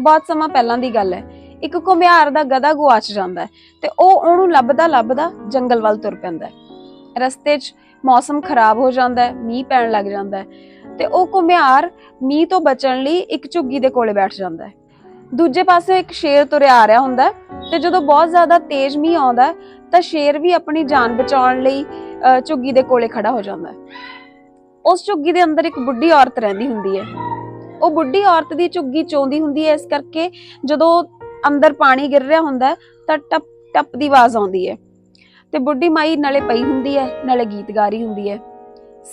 ਬਹੁਤ ਸਮਾਂ ਪਹਿਲਾਂ ਦੀ ਗੱਲ ਹੈ। ਇੱਕ ਘੁਮਿਆਰ ਦਾ ਗਧਾ ਗੁਆਚ ਜਾਂਦਾ ਹੈ ਤੇ ਉਹ ਉਹਨੂੰ ਲੱਭਦਾ ਲੱਭਦਾ ਜੰਗਲ ਵੱਲ ਤੁਰ ਪੈਂਦਾ ਹੈ। ਰਸਤੇ 'ਚ ਮੌਸਮ ਖਰਾਬ ਹੋ ਜਾਂਦਾ ਹੈ ਮੀਂਹ ਪੈਣ ਲੱਗ ਜਾਂਦਾ ਹੈ ਤੇ ਉਹ ਘੁਮਿਆਰ ਮੀਂਹ ਤੋਂ ਬਚਣ ਲਈ ਇੱਕ ਝੁੱਗੀ ਦੇ ਕੋਲੇ ਬੈਠ ਜਾਂਦਾ ਹੈ। ਦੂਜੇ ਪਾਸੇ ਇੱਕ ਸ਼ੇਰ ਤੁਰਿਆ ਆ ਰਿਹਾ ਹੁੰਦਾ ਹੈ ਤੇ ਜਦੋਂ ਬਹੁਤ ਜ਼ਿਆਦਾ ਤੇਜ਼ ਮੀਂਹ ਆਉਂਦਾ ਤਾਂ ਸ਼ੇਰ ਵੀ ਆਪਣੀ ਜਾਨ ਬਚਾਉਣ ਲਈ ਅਹ, ਝੁੱਗੀ ਦੇ ਕੋਲੇ ਖੜਾ ਹੋ ਜਾਂਦਾ ਹੈ। ਉਸ ਝੁੱਗੀ ਦੇ ਅੰਦਰ ਇੱਕ ਬੁੱਢੀ ਔਰਤ ਰਹਿੰਦੀ ਹੁੰਦੀ ਹੈ। ਉਹ ਬੁੱਢੀ ਔਰਤ ਦੀ ਝੁੱਗੀ ਚੋਂਦੀ ਹੁੰਦੀ ਹੈ, ਇਸ ਕਰਕੇ ਜਦੋਂ ਅੰਦਰ ਪਾਣੀ ਗਿਰ ਰਿਹਾ ਹੁੰਦਾ ਤਾਂ ਟਪ ਟਪ ਦੀ ਆਵਾਜ਼ ਆਉਂਦੀ ਹੈ। ਤੇ ਬੁੱਢੀ ਮਾਈ ਨਾਲੇ ਪਈ ਹੁੰਦੀ ਹੈ, ਨਾਲੇ ਗੀਤ ਗਾ ਰਹੀ ਹੁੰਦੀ ਹੈ।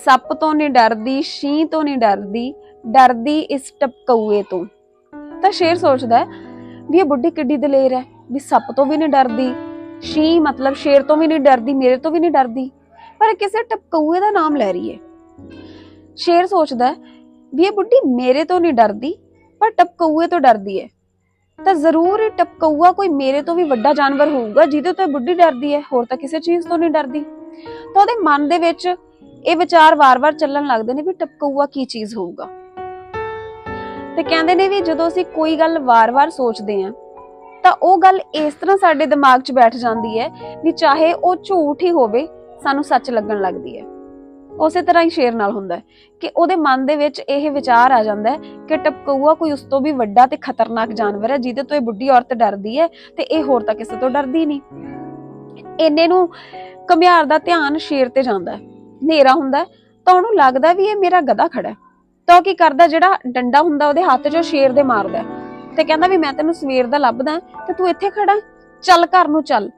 ਸੱਪ ਤੋਂ ਨਹੀਂ ਡਰਦੀ ਛੀਂ ਤੋਂ ਨਹੀਂ ਡਰਦੀ ਡਰਦੀ ਇਸ ਟਪਕਊਏ ਤੋਂ। ਤਾਂ ਸ਼ੇਰ ਸੋਚਦਾ ਵੀ ਇਹ ਬੁੱਢੀ ਕਿੱਡੀ ਦਲੇਰ ਹੈ, ਵੀ ਸੱਪ ਤੋਂ ਵੀ ਨਹੀਂ ਡਰਦੀ ਛੀਂ ਮਤਲਬ ਸ਼ੇਰ ਤੋਂ ਵੀ ਨਹੀਂ ਡਰਦੀ, ਮੇਰੇ ਤੋਂ ਵੀ ਨਹੀਂ ਡਰਦੀ, ਪਰ ਕਿਸੇ ਟਪਕਊਏ ਦਾ ਨਾਮ ਲੈ ਰਹੀ ਹੈ। ਸ਼ੇਰ ਸੋਚਦਾ ਵੀ ਇਹ ਬੁੱਢੀ ਮੇਰੇ ਤੋਂ ਨਹੀਂ ਡਰਦੀ, ਪਰ ਟਪਕਊਏ ਤੋਂ ਡਰਦੀ ਹੈ। ਤਾਂ ਜ਼ਰੂਰ ਇਹ ਟਪਕਊਆ ਕੋਈ ਮੇਰੇ ਤੋਂ ਵੀ ਵੱਡਾ ਜਾਨਵਰ ਹੋਊਗਾ, ਜਿਹਦੇ ਤੋਂ ਇਹ ਬੁੱਢੀ ਡਰਦੀ ਹੈ, ਹੋਰ ਤਾਂ ਕਿਸੇ ਚੀਜ਼ ਤੋਂ ਨਹੀਂ ਡਰਦੀ। ਤਾਂ ਉਹਦੇ ਮਨ ਦੇ ਵਿੱਚ ਇਹ ਵਿਚਾਰ ਵਾਰ-ਵਾਰ ਚੱਲਣ ਲੱਗਦੇ ਨੇ ਵੀ ਟਪਕਊਆ ਕੀ ਚੀਜ਼ ਹੋਊਗਾ। ਤੇ ਕਹਿੰਦੇ ਨੇ ਵੀ ਜਦੋਂ ਅਸੀਂ ਕੋਈ ਗੱਲ ਵਾਰ-ਵਾਰ ਸੋਚਦੇ ਆਂ ਤਾਂ ਉਹ ਗੱਲ ਇਸ ਤਰ੍ਹਾਂ ਸਾਡੇ ਦਿਮਾਗ 'ਚ ਬੈਠ ਜਾਂਦੀ ਹੈ ਵੀ ਚਾਹੇ ਉਹ ਝੂਠ ਹੀ ਹੋਵੇ, ਸਾਨੂੰ ਸੱਚ ਲੱਗਣ ਲੱਗਦੀ ਹੈ। ਉਸੇ ਤਰ੍ਹਾਂ ਹੀ ਸ਼ੇਰ ਨਾਲ ਹੁੰਦਾ ਹੈ ਕਿ ਉਹਦੇ ਮਨ ਦੇ ਵਿੱਚ ਇਹ ਵਿਚਾਰ ਆ ਜਾਂਦਾ ਹੈ ਕਿ ਟਪਕਊਆ ਕੋਈ ਉਸ ਤੋਂ ਵੀ ਵੱਡਾ ਤੇ ਖਤਰਨਾਕ ਜਾਨਵਰ ਹੈ, ਜਿਹਦੇ ਤੋਂ ਇਹ ਬੁੱਢੀ ਔਰਤ ਡਰਦੀ ਹੈ ਤੇ ਇਹ ਹੋਰ ਤਾਂ ਕਿਸੇ ਤੋਂ ਡਰਦੀ ਨਹੀਂ। ਇੰਨੇ ਨੂੰ ਘਮਿਆਰ ਦਾ ਧਿਆਨ ਸ਼ੇਰ ਤੇ ਜਾਂਦਾ ਹੈ। ਹਨੇਰਾ ਹੁੰਦਾ ਤਾਂ ਉਹਨੂੰ ਲੱਗਦਾ ਵੀ ਇਹ ਮੇਰਾ ਗਧਾ ਖੜਾ ਹੈ। ਤਾਂ ਉਹ ਕੀ ਕਰਦਾ, ਜਿਹੜਾ ਡੰਡਾ ਹੁੰਦਾ ਉਹਦੇ ਹੱਥ 'ਚੋਂ ਸ਼ੇਰ ਦੇ ਮਾਰਦਾ ਤੇ ਕਹਿੰਦਾ ਵੀ ਮੈਂ ਤੈਨੂੰ ਸਵੇਰ ਦਾ ਲੱਭਦਾ, ਤੇ ਤੂੰ ਇੱਥੇ ਖੜਾ ਚੱਲ ਘਰ ਨੂੰ ਚੱਲ।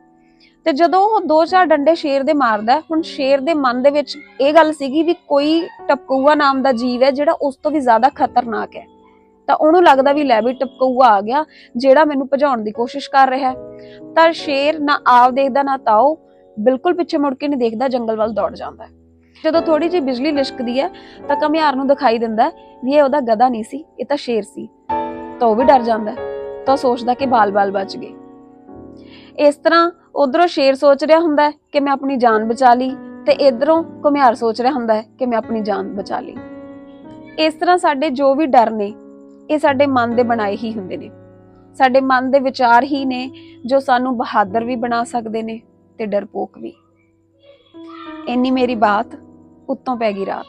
ਤੇ ਜਦੋਂ ਉਹ ਦੋ ਚਾਰ ਡੰਡੇ ਸ਼ੇਰ ਦੇ ਮਾਰਦਾ, ਹੁਣ ਸ਼ੇਰ ਦੇ ਮਨ ਦੇ ਵਿੱਚ ਇਹ ਗੱਲ ਸੀਗੀ ਵੀ ਕੋਈ ਟਪਕੂਆ ਨਾਮ ਦਾ ਜੀਵ ਹੈ ਜਿਹੜਾ ਉਸ ਤੋਂ ਵੀ ਜ਼ਿਆਦਾ ਖਤਰਨਾਕ ਹੈ। ਤਾਂ ਉਹਨੂੰ ਲੱਗਦਾ ਵੀ ਲੈ ਵੀ ਟਪਕੂਆ ਆ ਗਿਆ, ਜਿਹੜਾ ਮੈਨੂੰ ਭਜਾਉਣ ਦੀ ਕੋਸ਼ਿਸ਼ ਕਰ ਰਿਹਾ ਹੈ। ਤਾਂ ਸ਼ੇਰ ਨਾ ਆਪ ਦੇਖਦਾ, ਨਾ ਤਾਓ ਬਿਲਕੁਲ ਪਿੱਛੇ ਮੁੜ ਕੇ ਨਹੀਂ ਦੇਖਦਾ, ਜੰਗਲ ਵੱਲ ਦੌੜ ਜਾਂਦਾ ਹੈ। ਜਦੋਂ ਥੋੜੀ ਜਿਹੀ ਬਿਜਲੀ ਲਿਸ਼ਕਦੀ ਹੈ, ਤਾਂ ਘਮਿਆਰ ਨੂੰ ਦਿਖਾਈ ਦਿੰਦਾ ਵੀ ਇਹ ਉਹਦਾ ਗਧਾ ਨਹੀਂ ਸੀ, ਇਹ ਤਾਂ ਸ਼ੇਰ ਸੀ। ਤਾਂ ਉਹ ਵੀ ਡਰ ਜਾਂਦਾ ਤਾਂ ਉਹ ਸੋਚਦਾ ਕਿ ਬਾਲ-ਬਾਲ ਬਚ ਗਏ। ਇਸ ਤਰ੍ਹਾਂ ਉਧਰੋਂ ਸ਼ੇਰ ਸੋਚ ਰਿਹਾ ਹੁੰਦਾ ਹੈ ਕਿ ਮੈਂ ਆਪਣੀ ਜਾਨ ਬਚਾ ਲਈ ਤੇ ਇਧਰੋਂ ਘੁਮਿਆਰ ਸੋਚ ਰਿਹਾ ਹੁੰਦਾ ਹੈ ਕਿ ਮੈਂ ਆਪਣੀ ਜਾਨ ਬਚਾ ਲਈ। ਇਸ ਤਰ੍ਹਾਂ ਸਾਡੇ ਜੋ ਵੀ ਡਰ ਨੇ, ਇਹ ਸਾਡੇ ਮਨ ਦੇ ਬਣਾਏ ਹੀ ਹੁੰਦੇ ਨੇ। ਸਾਡੇ ਮਨ ਦੇ ਵਿਚਾਰ ਹੀ ਨੇ ਜੋ ਸਾਨੂੰ ਬਹਾਦਰ ਵੀ ਬਣਾ ਸਕਦੇ ਨੇ ਤੇ ਡਰਪੋਕ ਵੀ। ਇੰਨੀ ਮੇਰੀ ਬਾਤ ਉੱਤੋਂ ਪੈ ਗਈ ਰਾਤ।